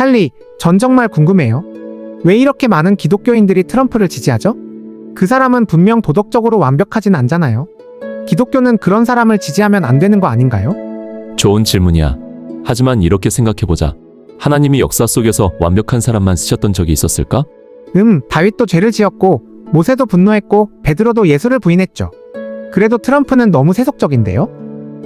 찰리, 전 정말 궁금해요. 왜 이렇게 많은 기독교인들이 트럼프를 지지하죠? 그 사람은 분명 도덕적으로 완벽하진 않잖아요. 기독교는 그런 사람을 지지하면 안 되는 거 아닌가요? 좋은 질문이야. 하지만 이렇게 생각해보자. 하나님이 역사 속에서 완벽한 사람만 쓰셨던 적이 있었을까? 음, 다윗도 죄를 지었고, 모세도 분노했고, 베드로도 예수를 부인했죠. 그래도 트럼프는 너무 세속적인데요?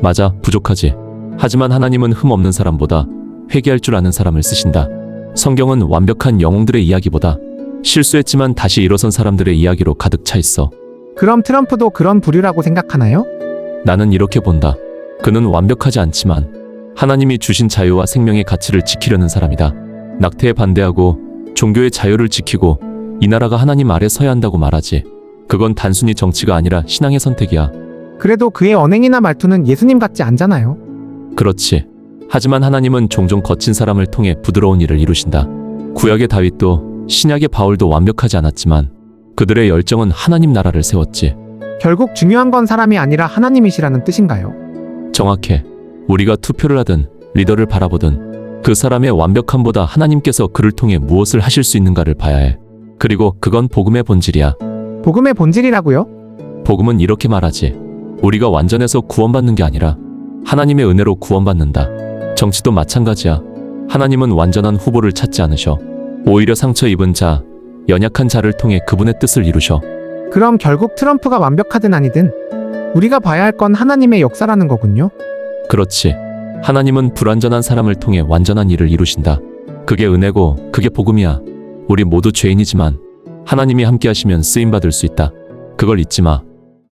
맞아, 부족하지. 하지만 하나님은 흠 없는 사람보다 회개할 줄 아는 사람을 쓰신다. 성경은 완벽한 영웅들의 이야기보다 실수했지만 다시 일어선 사람들의 이야기로 가득 차 있어. 그럼 트럼프도 그런 부류라고 생각하나요? 나는 이렇게 본다. 그는 완벽하지 않지만 하나님이 주신 자유와 생명의 가치를 지키려는 사람이다. 낙태에 반대하고 종교의 자유를 지키고 이 나라가 하나님 아래 서야 한다고 말하지. 그건 단순히 정치가 아니라 신앙의 선택이야. 그래도 그의 언행이나 말투는 예수님 같지 않잖아요. 그렇지. 하지만 하나님은 종종 거친 사람을 통해 부드러운 일을 이루신다. 구약의 다윗도 신약의 바울도 완벽하지 않았지만 그들의 열정은 하나님 나라를 세웠지. 결국 중요한 건 사람이 아니라 하나님이시라는 뜻인가요? 정확해. 우리가 투표를 하든 리더를 바라보든 그 사람의 완벽함보다 하나님께서 그를 통해 무엇을 하실 수 있는가를 봐야 해. 그리고 그건 복음의 본질이야. 복음의 본질이라고요? 복음은 이렇게 말하지. 우리가 완전해서 구원받는 게 아니라 하나님의 은혜로 구원받는다. 정치도 마찬가지야. 하나님은 완전한 후보를 찾지 않으셔. 오히려 상처 입은 자, 연약한 자를 통해 그분의 뜻을 이루셔. 그럼 결국 트럼프가 완벽하든 아니든 우리가 봐야 할 건 하나님의 역사라는 거군요. 그렇지. 하나님은 불완전한 사람을 통해 완전한 일을 이루신다. 그게 은혜고, 그게 복음이야. 우리 모두 죄인이지만 하나님이 함께 하시면 쓰임 받을 수 있다. 그걸 잊지 마.